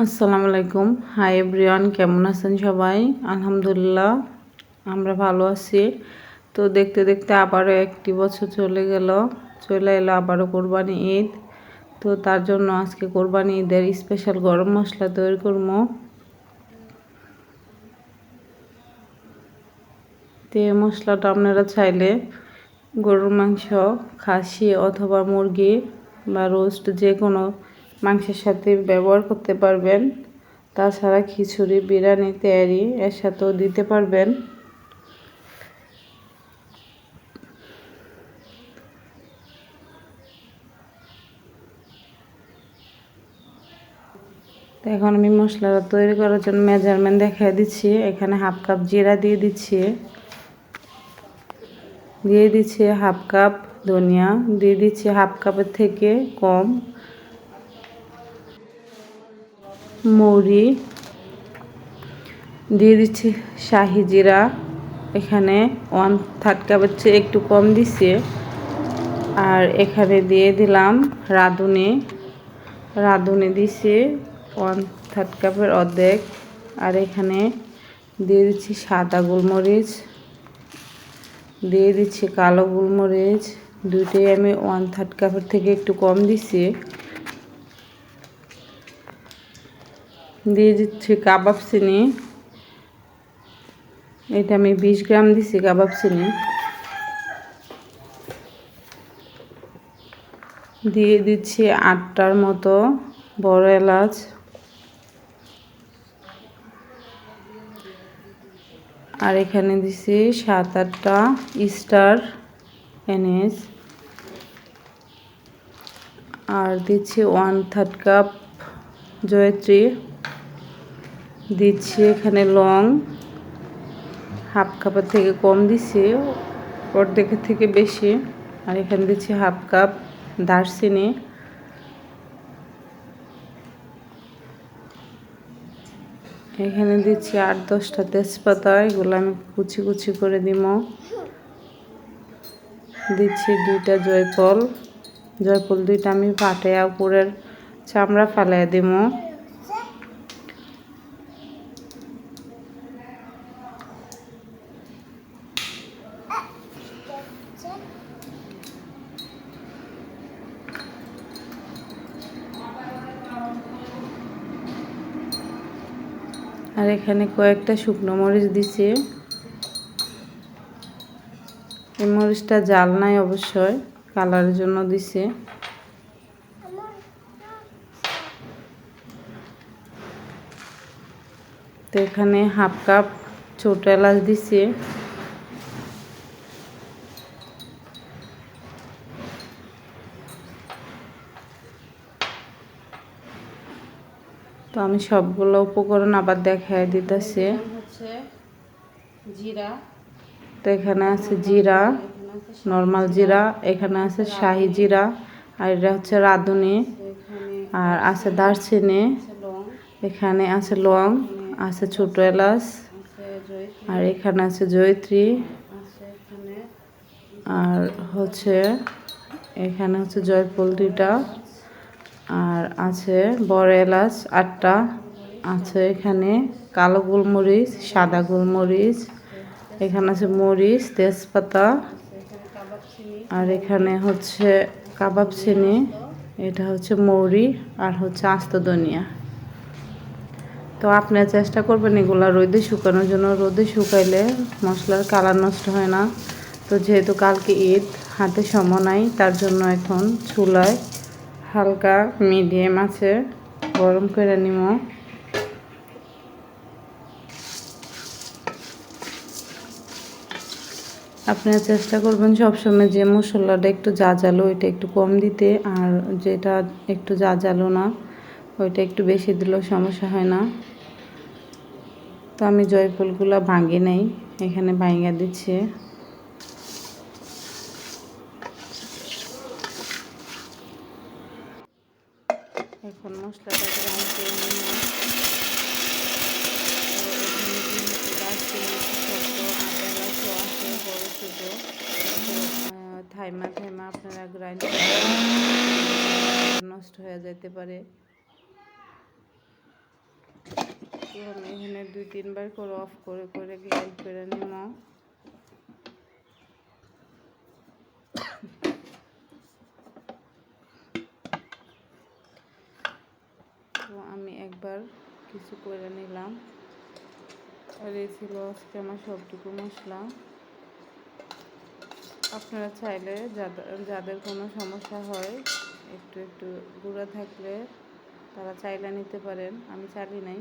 আসসালামু আলাইকুম। Hi everyone কেমন আছেন সবাই? আলহামদুলিল্লাহ, আমরা ভালো আছি। তো দেখতে দেখতে আবারও একটি বছর চলে গেল, চলে এলো আবারও কোরবানি ঈদ। তো তার জন্য আজকে কোরবানি ঈদের স্পেশাল গরম মশলা তৈরি করব। তো এই মশলাটা আপনারা চাইলে গরুর মাংস, খাসি অথবা মুরগি বা রোস্ট যে কোনো মাংসের সাথে ব্যবহার করতে পারবেন। তাছাড়া খিচুড়ি, বিরিয়ানি তৈরি এর সাথেও দিতে পারবেন। তো এখন আমি মশলাটা তৈরি করার জন্য মেজারমেন্ট দেখিয়ে দিচ্ছি। এখানে হাফ কাপ জিরা দিয়ে দিচ্ছি। দিয়ে দিচ্ছি হাফ কাপ ধনিয়া। দিয়ে দিচ্ছি হাফ কাপের থেকে কম মৌরি। দিয়ে দিচ্ছি শাহি জিরা। এখানে ওয়ান থার্ড কাপের চেয়ে একটু কম দিচ্ছে আর এখানে দিয়ে দিলাম রাঁধুনি। রাঁধুনি দিছি ওয়ান থার্ড কাপের অর্ধেক। আর এখানে দিয়ে দিচ্ছি সাদা গোলমরিচ। দিয়ে দিচ্ছি কালো গোলমরিচ। দুইটাই আমি ওয়ান থার্ড কাপের থেকে একটু কম দিছি। দিয়ে দিচ্ছি কাবাব চিনি। এটা আমি বিশ গ্রাম দিছি কাবাব চিনি। দিয়ে দিচ্ছি আটটার মতো বড় এলাচ। আর এখানে দিছি সাত আটটা স্টার এনএস। আর দিচ্ছি ওয়ান থার্ড কাপ জয়ত্রী। দিচ্ছি এখানে লং। হাফ কাপের থেকে কম দিচ্ছি অর্ধেকের থেকে বেশি। আর এখানে দিচ্ছি হাফ কাপ দারচিনি। এখানে দিচ্ছি আট দশটা তেজপাতা, এগুলো আমি কুচি কুচি করে দিব। দিচ্ছি দুইটা জয়ফল। জয়ফল দুইটা আমি পাটে উপরের চামড়া ফালাই দিব। আর এখানে কয়েকটা শুকনো মরিচ দিছে। এই মরিচটা জাল নাই অবশ্যই, কালারের জন্য দিছে। তো এখানে হাফ কাপ ছোট এলাচ দিছে। তো আমি সবগুলো উপকরণ আবার দেখাই দিতেছি। জিরা। তো এখানে আছে জিরা নর্মাল জিরা এখানে আছে শাহি জিরা আর এটা হচ্ছে রাঁধুনি আর আছে দারচিনি এখানে আছে লং আছে ছোট এলাচ আর এখানে আছে জয়ত্রী আর হচ্ছে এখানে হচ্ছে জয়ফল দুইটা। আর আছে বড় এলাচ আটটা, আছে এখানে কালো গোলমরিচ, সাদা গোলমরিচ, এখানে আছে মরিচ, তেজপাতা আর এখানে হচ্ছে কাবাব চিনি, এটা হচ্ছে মৌরি আর হচ্ছে আস্ত ধনিয়া। তো আপনার চেষ্টা করবেন এগুলো রোদে শুকানোর জন্য। রোদে শুকাইলে মশলার কালার নষ্ট হয় না। তো যেহেতু কালকে ঈদ, হাতে সময় নাই, তার জন্য এখন চুলায় হালকা, মিডিয়াম আছে। গরম করে নিব আপনারা চেষ্টা করবেন সবসময় যে মশলাটা একটু যা জালো ওইটা একটু কম দিতে। আর যেটা একটু যা জালো না, ওইটা একটু বেশি দিলেও সমস্যা হয় না। তো আমি জয়ফুলগুলো ভাঙি নেই, এখানে ভাঙা দিচ্ছে। এখন মশলাটাকে আমি তেল থাইমা থাইমা আপনারা গ্রাইন্ড নষ্ট হয়ে যেতে পারে। এখানে দুই তিনবার করে অফ করে করে গ্লাইড করে নিব তো আমি একবার কিছু করে নিলাম। আর এই ছিল আজকে আমার সবটুকু মশলা। আপনারা চাইলে যাদের যাদের কোনো সমস্যা হয়, একটু একটু গুঁড়া থাকলে তারা চাইলে নিতে পারেন। আমি চালি নাই।